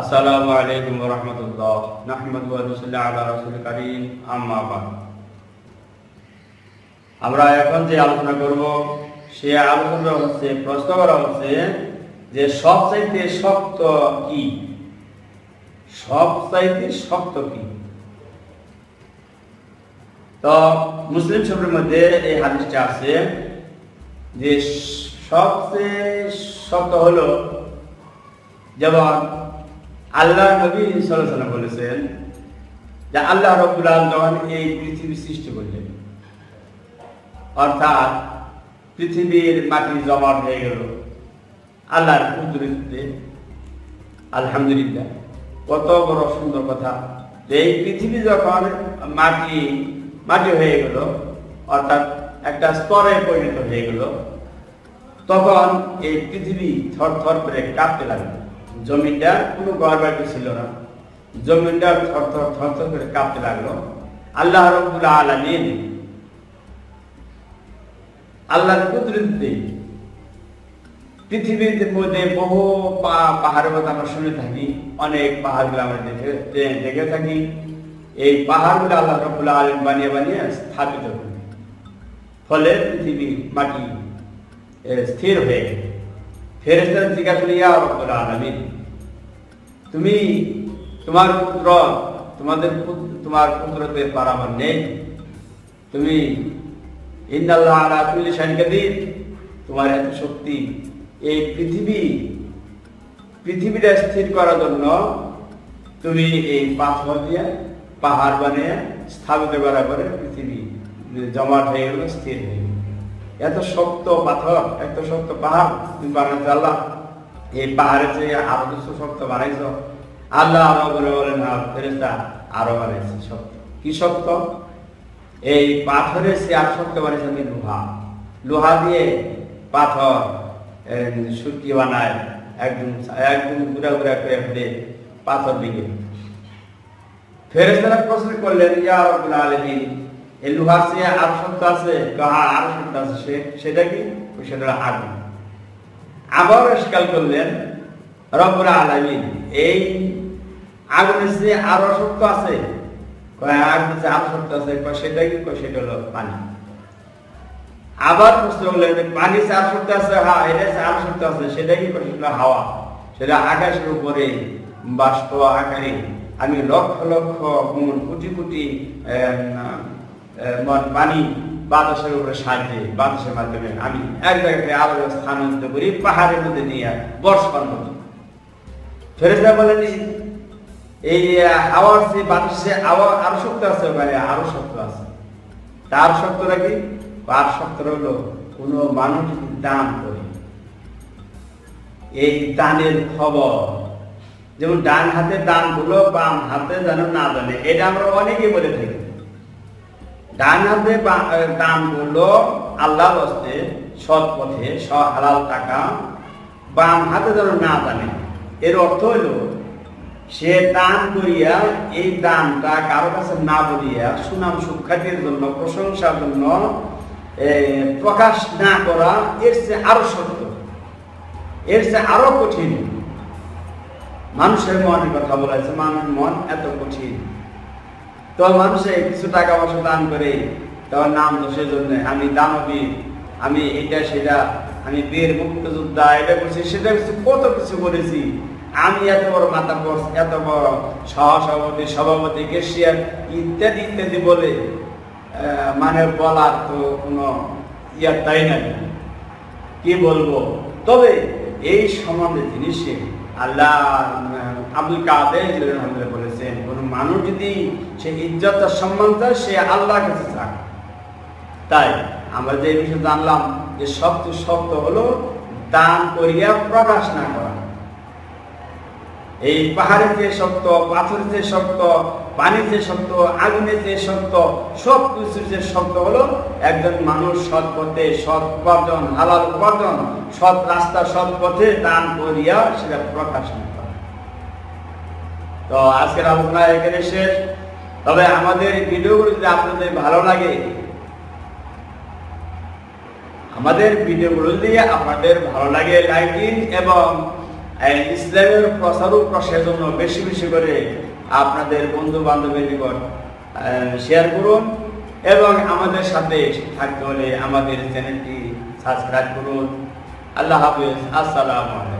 আসসালামু আলাইকুম রাহমাতুল্লাহ। নাহমাদু আমরা এখন যে আলোচনা করব, সে আলোচনা হচ্ছে, প্রশ্ন করা হচ্ছে যে সবচাইতে শক্ত কি? সবচাইতে শক্ত কি? তো মুসলিম শরীফের মধ্যে এই হাদিসটা আছে যে সবচেয়ে শক্ত হলো যেমন আল্লাহ নবী সাল্লাল্লাহু বলেছেন যে আল্লাহ রব্বুল আলামিন এই পৃথিবী সৃষ্টি করলেন। অর্থাৎ পৃথিবীর মাটি জমা হয়ে গেল। আল্লাহর কুদরতে আলহামদুলিল্লাহ। কত বড় সুন্দর কথা। এই পৃথিবী যখন মাটি মাটি হয়ে গেল, অর্থাৎ একটা স্তরে পরিণত হয়ে গেল। তখন এই পৃথিবী থর থর করে কাঁপতে লাগল। জমিনটা কোনো ঘর বাড়ি ছিল না। জমিনটা থর থর থর থর করে কাঁপতে লাগল। আল্লাহ রব্বুল আলামিন আল্লাহর কুদরতে পৃথিবীর মধ্যে বহু পাহাড়ের কথা আমরা শুনে থাকি, অনেক পাহাড়গুলো আমরা দেখে দেখে থাকি। এই পাহাড়গুলো আল্লাহ রব্বুল আলম বানিয়ে বানিয়ে স্থাপিত করি ফলে পৃথিবী মাটি স্থির হয়ে গেল ফেরেস্তার জিজ্ঞাসা ইয়া তুমি তোমার পুত্র, তোমাদের তোমার পুত্রতে পারাবার নেই। তুমি ইন্দাল্লাহ তোমার এত শক্তি এই পৃথিবী, পৃথিবীটা স্থির করার জন্য তুমি এই পাথর দিয়ে, পাহাড় বানিয়ে স্থাপিত করার পরে পৃথিবী জমাট হয়ে গেল, স্থির হয়ে গেল। এত শক্ত পাথর, এত শক্ত পাহাড়, তুমি আল্লাহ এই পাহাড়ের চেয়ে আরও দুশো শক্ত বানাইছ, আল্লাহ আরও বলে বলেন ফেরেস্তা আরও বানাইছে শক্ত। কি শক্ত? এই পাথরের সে আর শক্ত বানিয়েছে আমি লোহা। লোহা দিয়ে পাথর সুটকি বানায়, একদম একদম গুড়া গুড়া করে ফেলে পাথর দিকে ফেরেস্তারা প্রশ্ন করলেন, ইয়া রব্বুল আলামিন এই লোহার সে আর শক্ত আছে হ্যাঁ আরও শক্ত আছে সেটা কি? সেটা আগুন আবার স্বীকার করলেন রব্বুল আলামিন। এই আগুনের আরও শক্ত আছে আগুন যে আরও শক্ত আছে সেটা কি? সেটা হলো পানি। আবার প্রশ্ন করলেন পানি আরও শক্ত আছে হ্যাঁ এটা আরও আছে, সেটা কি? সেটা হাওয়া। সেটা আকাশের উপরে, বাষ্প আকারে। আমি লক্ষ লক্ষ কোটি কোটি পানি বাতাসের উপরে সাহায্যে বাতাসের মাধ্যমে আমি এক জায়গা থেকে আরও স্থানান্তরিত করি, পাহাড়ের মধ্যে নিয়ে বর্ষণ মতো ফেরেস্তা বলেন, এই হাওয়ার যে বাতাসে আওয়া আরও শক্ত আছে ওখানে, আরও শক্ত আছে। তার শক্তটা কি আর শক্তটা হলো কোন মানুষ দান করে, এই দানের খবর, যেমন ডান হাতে দানগুলো বাম হাতে যেন না জানে, এটা আমরা অনেকেই বলে থাকি। ডান হাতে দানগুলো আল্লাহ বস্তে সৎ পথে হালাল টাকা বাম হাতে যেন না জানে এর অর্থ হলো সে দান করিয়া এই দানটা কারও কাছে না বলিয়া সুনাম সুখ্যাতির জন্য, প্রশংসার জন্য প্রকাশ না করা এর চেয়ে আরও সত্য। এর চেয়ে আরও কঠিন। মানুষের মনের কথা বলেছে মানুষের মন এত কঠিন। তো মানুষে কিছু টাকা পয়সা দান করে তোমার নাম তো সেজন্য আমি দানবী, আমি এটা সেটা, আমি বীর মুক্তযোদ্ধা, এটা করছি, সেটা করছি, কত কিছু করেছি। আমি এত বড় বস এত বড় সহসভাপতি, সভাপতি কেশিয়ার ইত্যাদি ইত্যাদি বলে মানে বলার তো কোনো ইয়ার তাই না কি বলব? তবে এই সম্বন্ধে জিনিসে আল্লাহ আব্দুল কাদের বলেছেন মানুষ যদি সম্মান সে তাই আমরা যে বিষয় জানলাম যে সবচেয়ে শক্ত হলো দান করিয়া প্রকাশ না করা। এই পাহাড়ের যে শক্ত পাথরের যে শক্ত পানির যে শক্ত আগুনের যে শক্ত সব কিছুর যে শক্ত হলো একজন মানুষ সৎ পথে সৎ উপার্জন, হালাল উপার্জন, সৎ রাস্তা, সৎ পথে দান করিয়া সেটা প্রকাশ তো আজকের আলোচনা এখানে শেষ। তবে আমাদের ভিডিওগুলো যদি আপনাদের ভালো লাগে, আমাদের ভিডিওগুলো দিয়ে আপনাদের ভালো লাগে, লাইক দিন এবং ইসলামের প্রচার ও প্রসারের জন্য বেশি বেশি করে আপনাদের বন্ধু বান্ধবের নিকট শেয়ার করুন এবং আমাদের সাথে থাকতে হলে আমাদের চ্যানেলটি সাবস্ক্রাইব করুন। আল্লাহ হাফিজ। আসসালামু আলাইকুম।